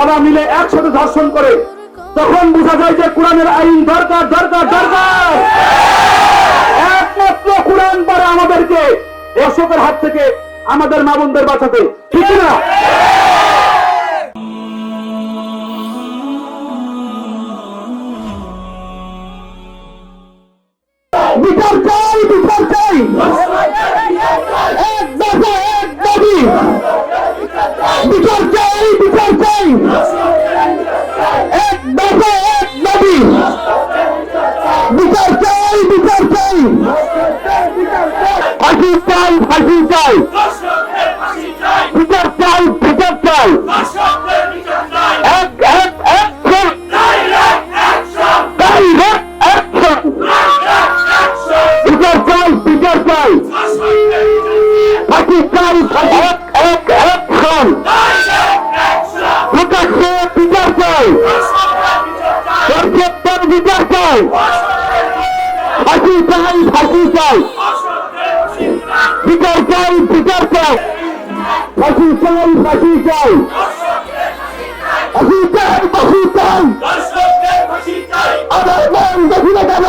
বাবা মিলে একসাথে ধর্ষণ করে। তখন বোঝা যায় যে কোরআনের আইন দরকার দরকার দরকার। একমাত্র কোরআন পারে আমাদেরকে অশোকের হাত থেকে আমাদের মা বোনদের বাঁচাতে। ঠিক না বিচার চাই বিচার চাই। এক দফা, এক দাবি। বিচার চাই। চাই এক দফা এক দাবি। বিচার চাই বিচার চাই। ফাঁসি চাই ফাঁসি চাই। বিচার চাই বিচার চাই। এক বিচার চাই। দর্শকদের বিচার চাই। ফাঁসি চাই ফাঁসি চাই। বিচার চাই বিচার চাই। ফাঁসি চাই ফাঁসি চাই। ফাঁসি চাই ফাঁসি চাই। আমার মন দেখি না কেন?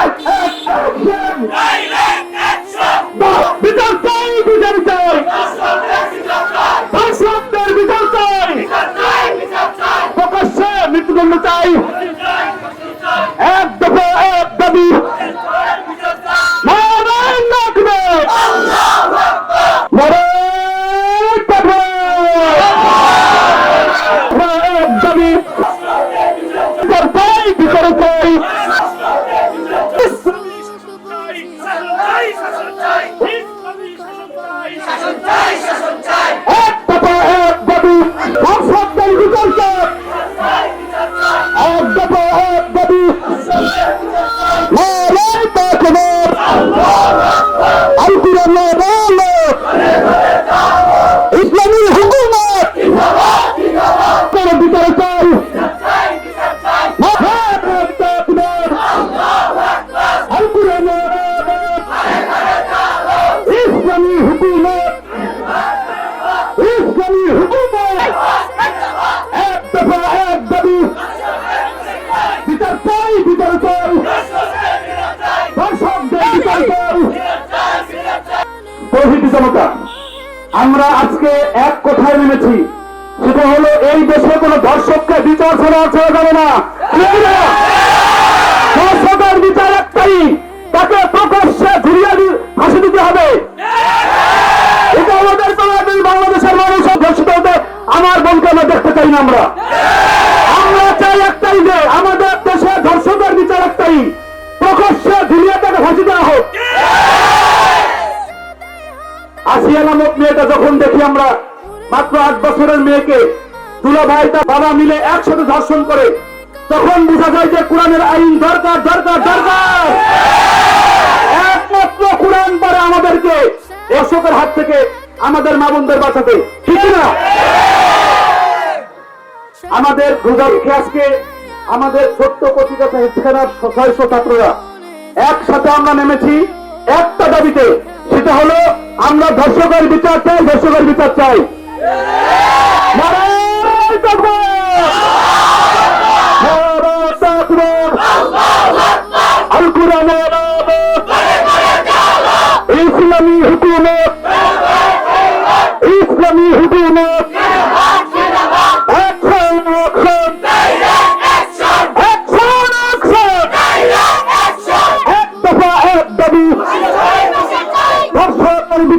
এক অ্যাকশন বিচার চাই বিচার চাই দর্শকদের বিচার চাই প্রকাশ্যে মৃত্যুদণ্ড চাই প্রভৃতি জনতা, আমরা আজকে এক কথায় নেমেছি। সেটা হলো, এই দেশে কোন দর্শককে বিচার ছাড়া ছেড়ে যাবে না। দর্শকের বিচার একটাই, তাকে প্রকাশ্যে ফাঁসি দিতে হবে। আমাদের বাংলাদেশের মানুষ ঘোষিত হতে আমার বোনকে আমরা দেখতে চাই না আমরা। আমরা চাই একটাই যে, আমাদের দেশে ধর্ষকের বিচার একটাই, প্রকাশ্যে ঝুলিয়ে তাকে ফাঁসি দেওয়া হোক। আসিয়া নামক মেয়েটা যখন দেখি আমরা মাত্র আট বছরের মেয়েকে, দুলা ভাই তার বাবা মিলে একসাথে ধর্ষণ করে, তখন বোঝা যায় যে কোরআনের আইন দরকার দরকার দরকার। একমাত্র কোরআন পারে আমাদেরকে অশোকের হাত থেকে আমাদের মা বোনদের বাঁচাতে। ঠিক না আমাদের রোজাকে আজকে আমাদের ছোট্ট পত্রিকা হেফখানার ছয়শো ছাত্ররা একসাথে আমরা নেমেছি, একটা দাবিতে, সেটা হলো আমরা ধর্ষকের বিচার চাই ধর্ষকের বিচার চাই! ইসলামী হুকুমত। ইসলামী হুকুমত অ্যাকশন অ্যাকশন অ্যাকশন অ্যাকশন এক দফা এক দাবি ধর্ষকের বিচার